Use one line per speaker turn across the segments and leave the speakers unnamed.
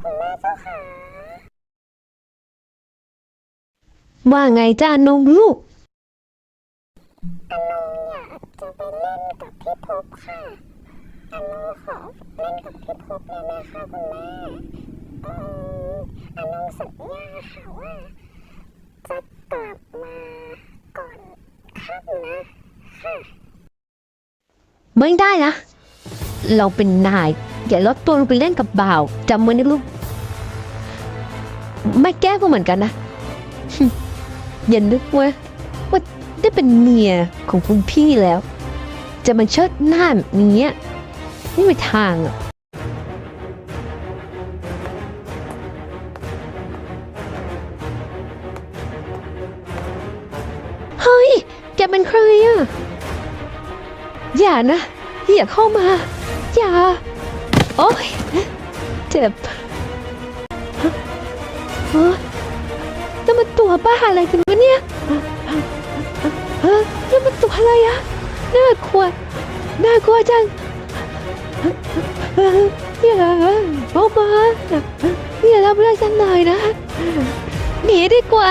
คุณแม่เจ้าค่ะ
ว่าไงจ้านงลูก
อนงอยากจะไปเล่นกับพี่พบค่ะอนงขอเล่นกับพี่พบเลยนะคะคุณแม่เอ่ออนงสัญญาค่ะว่าจะกลับมาก่อนค่ำนะค่ะ
ไม่ได้นะ เราเป็นนาย อย่าลดตัวลงไปเล่นกับบ่าวจำไว้นะลูก ไม่แก้ก็เหมือนกันนะ อย่านึกว่าว่าได้เป็นเมียของคุณพี่แล้ว จะมาเชิดหน้าแบบนี้ไม่มีทางอะเฮ้ย แกเป็นใครอะ อย่านะ อย่าเข้ามา อย่า โอ๊ยเจ็บฮะฮะนั่นมันตัวบ้าอะไรกันวะเนี่ยฮะนั่นมันตัวอะไรอะน่ากลัว น่ากลัวจังอย่าเข้ามาอย่าทำอะไรฉันหน่อยนะ หนีดีกว่า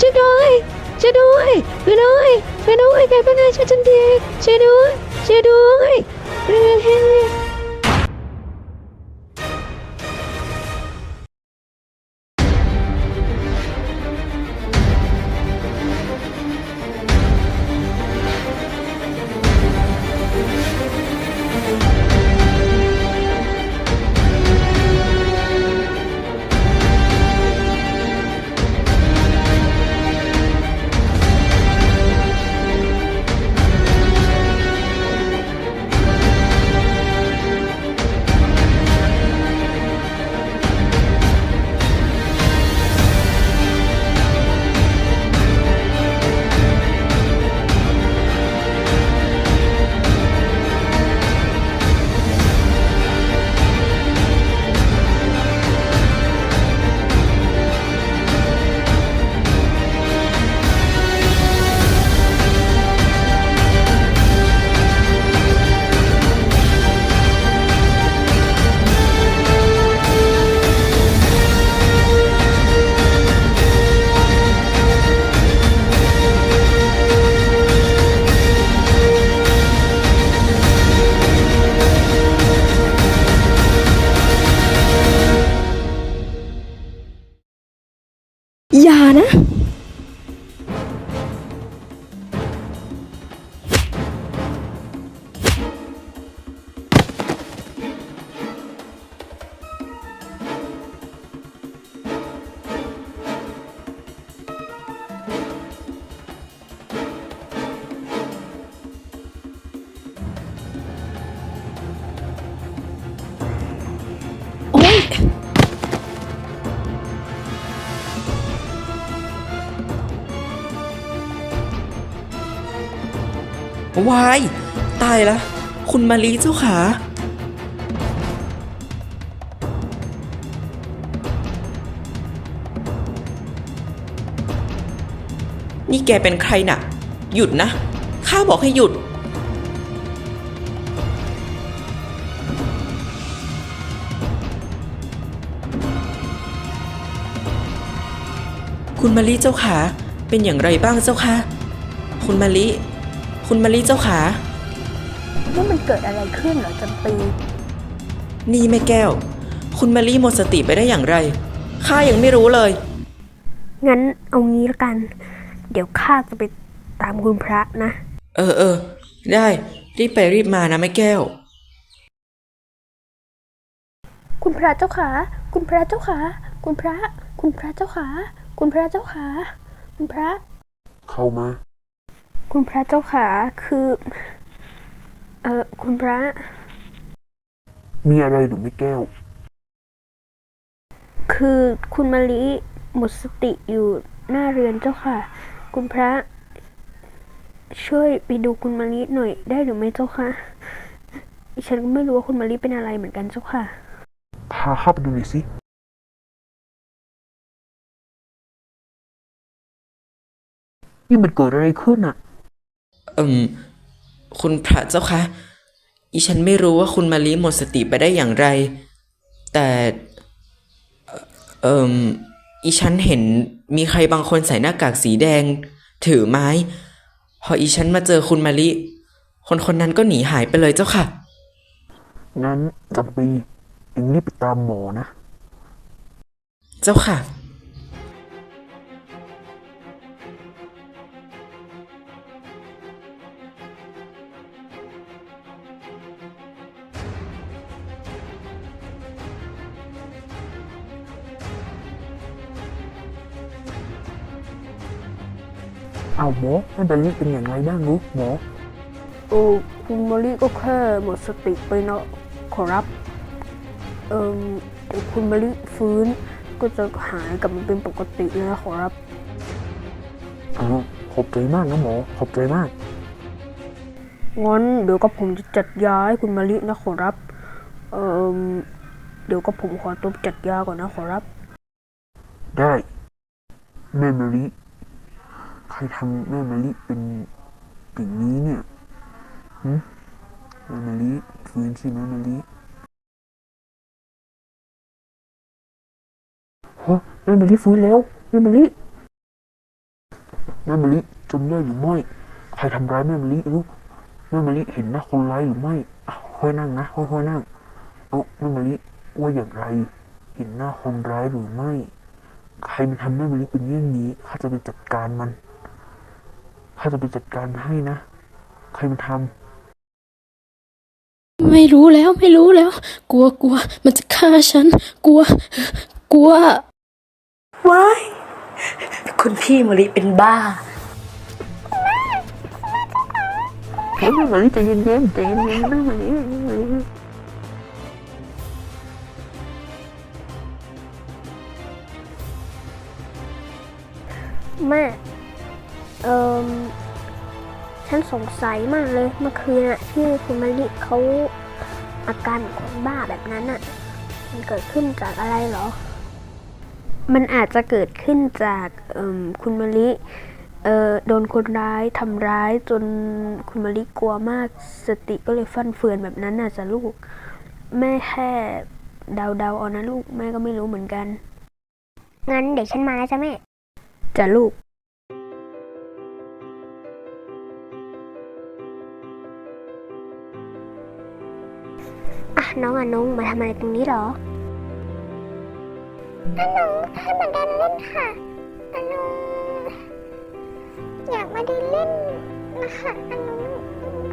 ช่วยด้วยช่วยด้วยช่วยด้วยช่วยด้วยใครเป็นอะไรช่วยฉันทีช่วยด้วย ช่วยด้วย วา
ย
ตายละ คุณมาลีเจ้าขานี่แกเป็นใครน่ะ หยุดนะ ข้าบอกให้หยุด คุณมาลีเจ้าขาเป็นอย่างไรบ้างเจ้าคะ คุณมาลี คุณมาลีเจ้าขา
ว่ามันเกิดอะไรขึ้นเหรอจำปี
นี่แม่แก้ว คุณมารีหมดสติไปได้อย่างไร ข้ายังไม่รู้เลย
งั้นเอางี้ละกัน เดี๋ยวข้าจะไปตามคุณพระนะ
เออเออ ได้ รีบไปรีบมานะแม่แก้ว
คุณพระเจ้าขา คุณพระเจ้าขา คุณพระ คุณพระเจ้าขา คุณพระเจ้าขา คุณพระ
เข้ามา
คุณพระเจ้าขาคือ เออคุณพระ
มีอะไรหรือไม่แก้ว
คือคุณมาลิหมดสติอยู่หน้าเรือนเจ้าค่ะ คุณพระ ช่วยไปดูคุณมาลิหน่อยได้หรือไม่เจ้าค่ะฉันก็ไม่รู้ว่าคุณมาลิเป็นอะไรเหมือนกันเจ้าค่ะ
พาเข้าไปดูหน่อยสินี่มันเกิดอะไรขึ้นอะ
เอิมคุณพระเจ้าคะอีฉันไม่รู้ว่าคุณมาลิหมดสติไปได้อย่างไร แต่เอ่อเอิมอีฉันเห็นมีใครบางคนใส่หน้ากากสีแดง ถือไม้ พออีฉันมาเจอคุณมาลิคนคนนั้นก็หนีหายไปเลยเจ้าค่ะ
งั้นจำปีเอ็งรีบไปตามหมอนะ
เจ้าค่ะ
เอาหมอแม่เบลลี่เป็นอย่างไรบ้างลูกหมอ
เออคุณมารีก็แค่หมดสติไปเนาะขอรับเอ่มเดี๋ยวคุณมารีฟื้นก็จะหายกลับมาเป็นปกติแล้วขอรับ
อ้าวขอบใจมากนะหมอขอบใจมาก
งั้นเดี๋ยวก็ผมจะจัดยาให้คุณมารีนะขอรับ เอ่มเดี๋ยวก็ผมขอตัวจัดยาก่อนนะขอรับ
ได้แม่มะลิใครทำแม่มะลิเป็นอย่างนี้เนี่ยหึแม่มะลิฟื้นสิแม่มะลิฮะแม่มะลิฟื้นแล้วแม่มะลิแม่มะลิจำได้หรือไม่ใครทำร้ายแม่มะลิลูกแม่มะลิเห็นหน้าคนร้ายหรือไม่ค่อยนั่งนะค่อยๆนั่งเอาแม่มะลิว่าอย่างไร เห็นหน้าคนร้ายหรือไม่ ใครมันทำแม่มะลิเป็นเยี่ยงนี้ข้าจะไปจัดการมัน ข้าจะไปจัดการให้นะ ใครมันทำ
ไม่รู้แล้วไม่รู้แล้ว กลัวกลัวมันจะฆ่าฉัน กลัว กลัว
ว้ายคุณพี่มะลิเป็นบ้า
เฮ้ยแม่มะลิใจเย็นๆใจเย็นๆแม่มะลิแม่มะลิ
แม่ เอ่มฉันสงสัยมากเลยเมื่อคืนอะที่คุณมาริเขาอาการเหมือนคนบ้าแบบนั้นอะมันเกิดขึ้นจากอะไรเหรอ มันอาจจะเกิดขึ้นจากเอิ่มคุณมาริเอ่อโดนคนร้ายทำร้ายจนคุณมาริกลัวมากสติก็เลยฟั่นเฟือนแบบนั้นน่ะจ้ะลูก แม่แค่เดาๆเอานะลูกแม่ก็ไม่รู้เหมือนกัน
งั้นเดี๋ยวฉันมาแล้วจ้ะแม่
จ้ะลูก
น้องอะน้องมาทำอะไรตรงนี้เหรออันน้องให้มาเดินเล่นค่ะอันน้องอยากมาเดินเล่นนะคะอันน้อง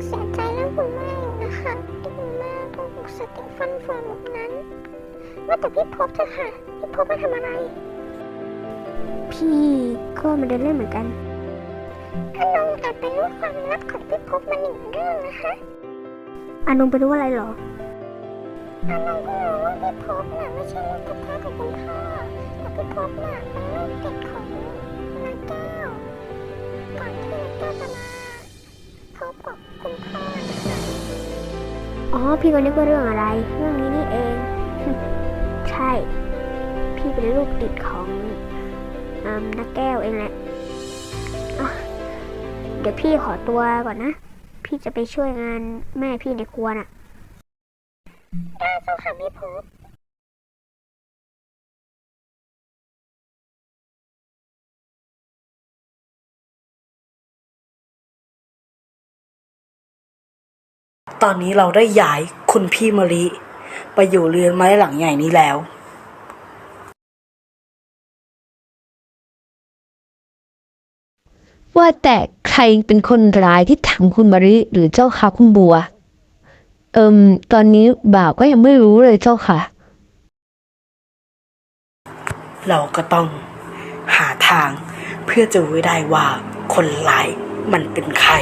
เสียใจเรื่องคุณแม่อยู่นะคะที่คุณแม่ต้องสติฟันเฟือนแบบนั้น ว่าแต่พี่พบเถอะค่ะพี่พบมาทำอะไร
พี่ก็มาเดินเล่นเหมือนกัน
อันน้องแอบไปรู้ความลับของพี่พบมาหนึ่งเรื่องนะคะ
อานงไปรู้อะไรเหรอ
อันน้องก็รู้ว่าพี่พบน่ะไม่ใช่ลูกแท้ๆของคุณพ่อแต่พี่พบน่ะเป็นลูกติดของนายแก้วก่อนที่นายแก้วจะมาพบกับคุณพ่อนะคะ
อ๋อ พี่ก็นึกว่าเรื่องอะไร เรื่องนี้นี่เอง ใช่ พี่เป็นลูกติดของอนักแก้วเองแหละอะเดี๋ยวพี่ขอตัวก่อนนะ พี่จะไปช่วยงานแม่พี่ในครัวน่ะ
เจ้าค่ะพี่พบ
ตอนนี้เราได้ย้ายคุณพี่มะลิ ไปอยู่เรือนไม้หลังใหญ่นี้แล้ว
ว่าแต่ใครเป็นคนร้ายที่ทำคุณมาริหรือเจ้าค่ะคุณบัว เอิมตอนนี้บ่าวก็ยังไม่รู้เลยเจ้าค่ะ
เราก็ต้องหาทางเพื่อจะรู้ได้ว่าคนร้ายมันเป็นใคร